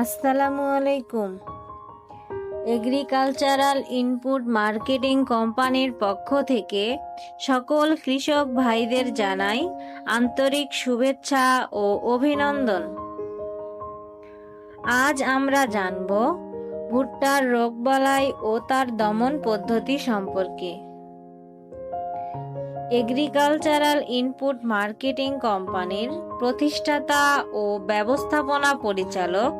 আসসালামু আলাইকুম। Agricultural input marketing কোম্পানির পক্ষ থেকে সকল কৃষক ভাইদের জানাই আন্তরিক শুভেচ্ছা ও অভিনন্দন। আজ আমরা জানব ভুট্টার রোগবালাই ও তার দমন পদ্ধতি সম্পর্কে। এগ্রিকালচারাল ইনপুট মার্কেটিং কোম্পানির প্রতিষ্ঠাতা ও ব্যবস্থাপনা পরিচালক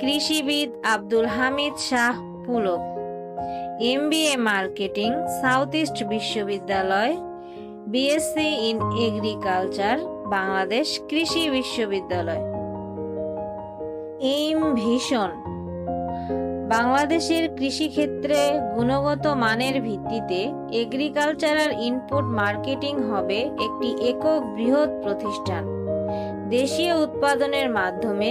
কৃষিবিদ Abdul Hamid Shah Pulok. MBA marketing South East বিশ্ববিদ্যালয়, বিএসসি ইন এগ্রিকালচার, বাংলাদেশ কৃষি বিশ্ববিদ্যালয়। এইম ভীষণ। বাংলাদেশের কৃষিক্ষেত্রে গুণগত মানের ভিত্তিতে এগ্রিকালচারাল ইনপুট মার্কেটিং হবে একটি একক বৃহৎ প্রতিষ্ঠান। দেশীয় উৎপাদনের মাধ্যমে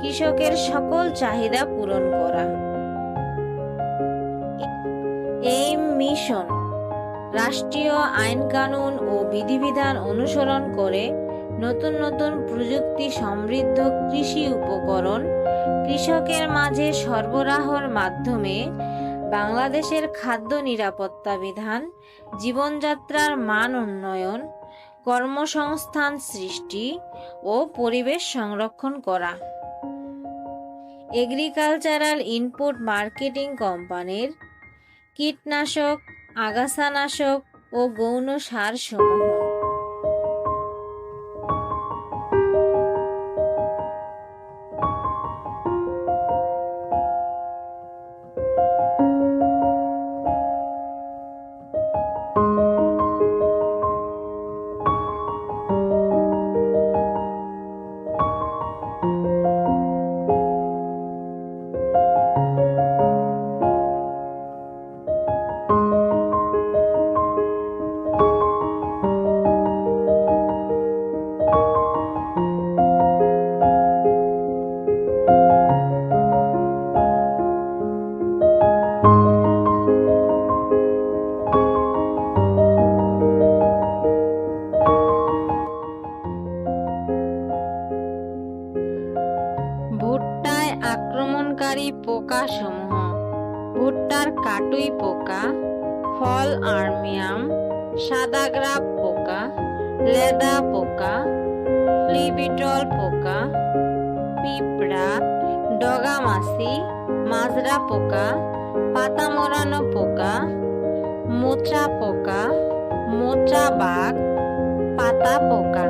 কৃষকের সকল চাহিদা পূরণ করা। এই মিশন রাষ্ট্রীয় আইন কানুন ও বিধিবিধান অনুসরণ করে নতুন নতুন প্রযুক্তি সমৃদ্ধ কৃষি উপকরণ কৃষকের মাঝে সরবরাহর মাধ্যমে বাংলাদেশের খাদ্য নিরাপত্তা বিধান, জীবনযাত্রার মান উন্নয়ন, কর্মসংস্থান সৃষ্টি ও পরিবেশ সংরক্ষণ করা। এগ্রিকালচারাল ইনপুট মার্কেটিং কোম্পানির কীটনাশক, আগাছানাশক ও গৌণ সার আক্রমণকারী পোকা সমূহ, ভুট্টার কাটুই পোকা, ফল আর্মিয়াম সাদাগ্রাপ পোকা, লেদা পোকা, ফ্লিবিটল পোকা, পিঁপড়া, ডগামাছি, মাজরা পোকা, পাতা মোড়ানো পোকা, মোচা পোকা, মোচা বাঘ, পাতা পোকা।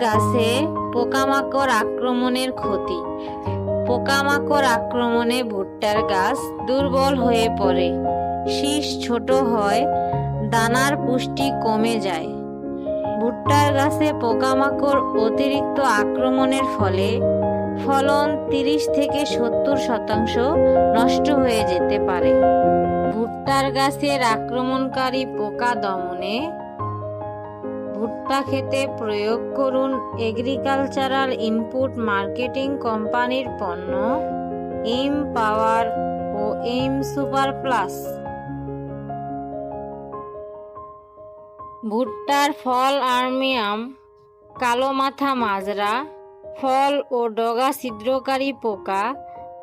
গাছে পোকামাকড় আক্রমণের ক্ষতি। পোকামাকড় আক্রমণে ভুট্টার গাছ দুর্বল হয়ে পড়ে। শীষ ছোট হয়, দানার পুষ্টি কমে যায়। ভুট্টার গাছে পোকামাকড় অতিরিক্ত আক্রমণের ফলে ফলন তিরিশ থেকে সত্তর শতাংশ নষ্ট হয়ে যেতে পারে। ভুট্টার গাছের আক্রমণকারী পোকা দমনে ভুট্টা খেতে প্রয়োগ করুন এগ্রিকালচারাল ইনপুট মার্কেটিং কোম্পানির পণ্য এম পাওয়ার ও এম সুপার প্লাস ভুট্টার ফল আর্মিয়াম, কালো মাথা মাজরা, ফল ও ডগা ছিদ্রকারী পোকা,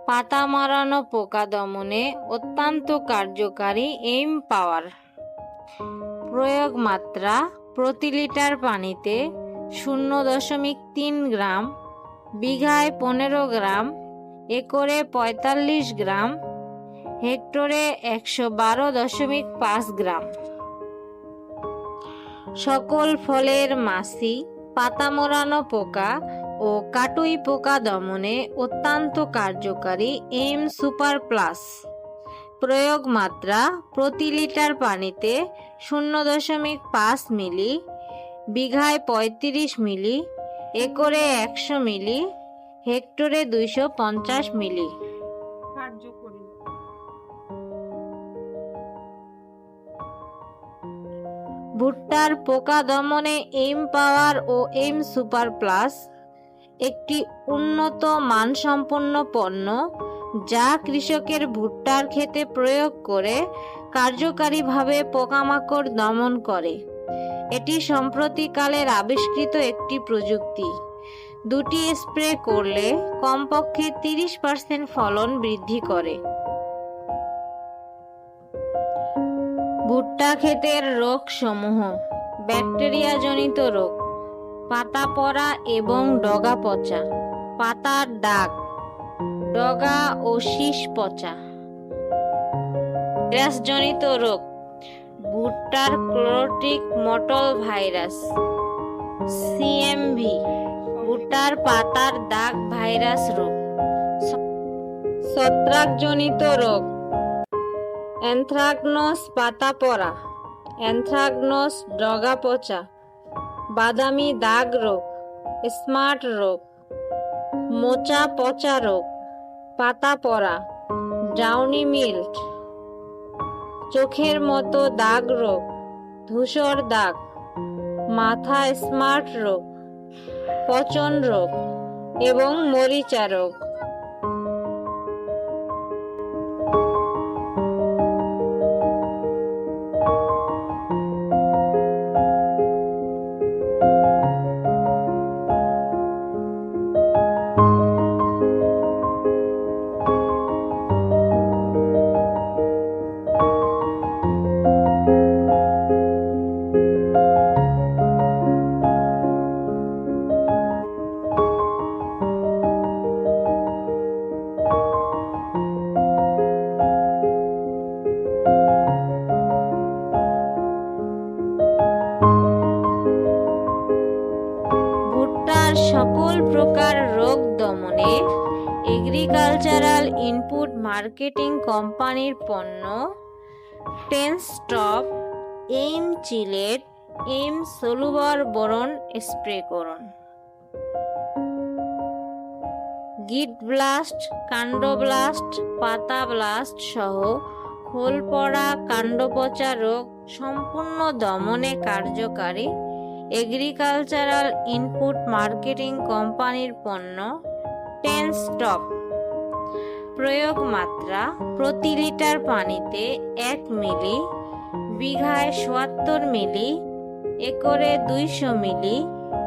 পাতা মারানো পোকা দমনে অত্যন্ত কার্যকারী এম পাওয়ার প্রয়োগ মাত্রা প্রতি লিটার পানিতে শূন্য দশমিক তিন গ্রাম, বিঘায় পনেরো গ্রাম, একরে পঁয়তাল্লিশ গ্রাম, হেক্টরে একশো বারো দশমিক পাঁচ গ্রাম। সকল ফলের মাছি পাতা মোড়ানো পোকা ও কাটুই পোকা দমনে অত্যন্ত কার্যকারী এম সুপার প্লাস প্রয়োগ মাত্রা প্রতি লিটার পানিতে শূন্য দশমিক পাঁচ মিলি বিঘায় পঁয়ত্রিশ মিলি একরে একশো মিলি হেক্টরে দুইশো পঞ্চাশ মিলি। ভুট্টার পোকা দমনে এম পাওয়ার ও এম সুপার প্লাস একটি উন্নত মানসম্পন্ন পণ্য যা কৃষকের ভুট্টার ক্ষেতে প্রয়োগ করে কার্যকারীভাবে পোকামাকড় দমন করে। এটি সম্প্রতিকালের আবিষ্কৃত একটি প্রযুক্তি। দুটি স্প্রে করলে কমপক্ষে তিরিশ পার্সেন্ট ফলন বৃদ্ধি করে। ভুট্টা ক্ষেতের রোগ সমূহ ব্যাকটেরিয়া জনিত রোগ, পাতা পড়া এবং ডগা পচা, পাতার দাগ ডগা ও শীষ পচা। ভাইরাসজনিত রোগ, ভুট্টার ক্লোরোটিক মটল ভাইরাস, সিএমভি, ভুট্টার পাতার দাগ ভাইরাস রোগ, ছত্রাকজনিত রোগ অ্যানথ্রাকনোস পাতা পড়া অ্যানথ্রাকনোস ডগা পচা, বাদামি দাগ রোগ, স্মার্ট রোগ, মোচা পচা রোগ। পাতা পরা ডাউনি মিল্ট চোখের মতো দাগ রোগ, ধূসর দাগ, মাথা স্মার্ট রোগ, পচন রোগ এবং মরিচা রোগ। মার্কেটিং কোম্পানির পণ্য Tenstop M chelate M solubor boron spray করুন। গিট ব্লাস্ট, কাণ্ড ব্লাস্ট, পাতা ব্লাস্ট সহ খোল পড়া, কাণ্ড পচা রোগ সম্পূর্ণ দমনে কার্যকারী এগ্রিকালচারাল ইনপুট মার্কেটিং কোম্পানির পণ্য, টেন স্টপ। প্রয়োগ মাত্রা প্রতি লিটার পানিতে এক মিলি, বিঘায় সোয়াত্তর মিলি, একরে দুইশো মিলি,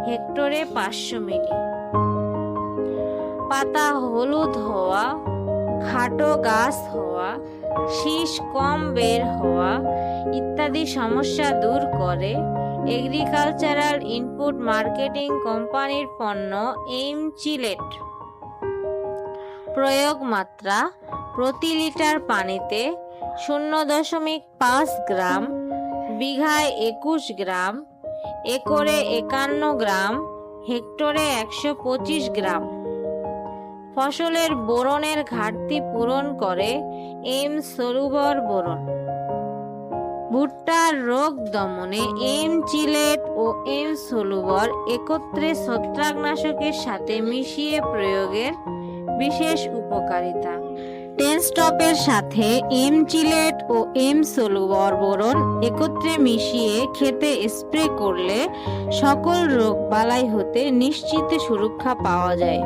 হেক্টরে পাঁচশো মিলি। পাতা হলুদ হওয়া, খাটো গাছ হওয়া, শীষ কম বের হওয়া ইত্যাদি সমস্যা দূর করে এগ্রিকালচারাল ইনপুট মার্কেটিং কোম্পানির পণ্য এম চিলেট। প্রয়োগ মাত্রা প্রতি লিটার পানিতে শূন্য দশমিক পাঁচ গ্রাম, বিঘায় একুশ গ্রাম, একরে একান্ন গ্রাম, হেক্টরে একশো পঁচিশ গ্রাম। ফসলের বোরনের ঘাটতি পূরণ করে এম সরুবর বোরন। ভুট্টার রোগ দমনে এম চিলেট ও এম সলুবর একত্রে ছত্রাকনাশকের সাথে মিশিয়ে প্রয়োগের বিশেষ উপকারিতা। টেনস্টপের সাথে এম চিলেট ও এম সলুবর বোরন একত্রে মিশিয়ে খেতে স্প্রে করলে সকল রোগ বালাই হতে নিশ্চিত সুরক্ষা পাওয়া যায়।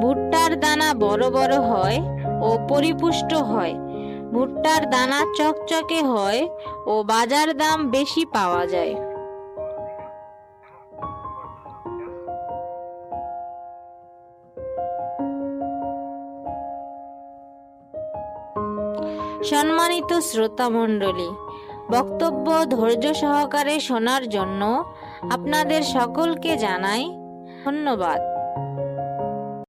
ভুট্টার দানা বড় বড় হয় ও পরিপুষ্ট হয়। ভুট্টার দানা চকচকে হয় ও বাজার দাম বেশি পাওয়া যায়। সম্মানিত শ্রোতা মণ্ডলী বক্তব্য ধৈর্য সহকারে শোনার জন্য আপনাদের সকলকে জানাই ধন্যবাদ।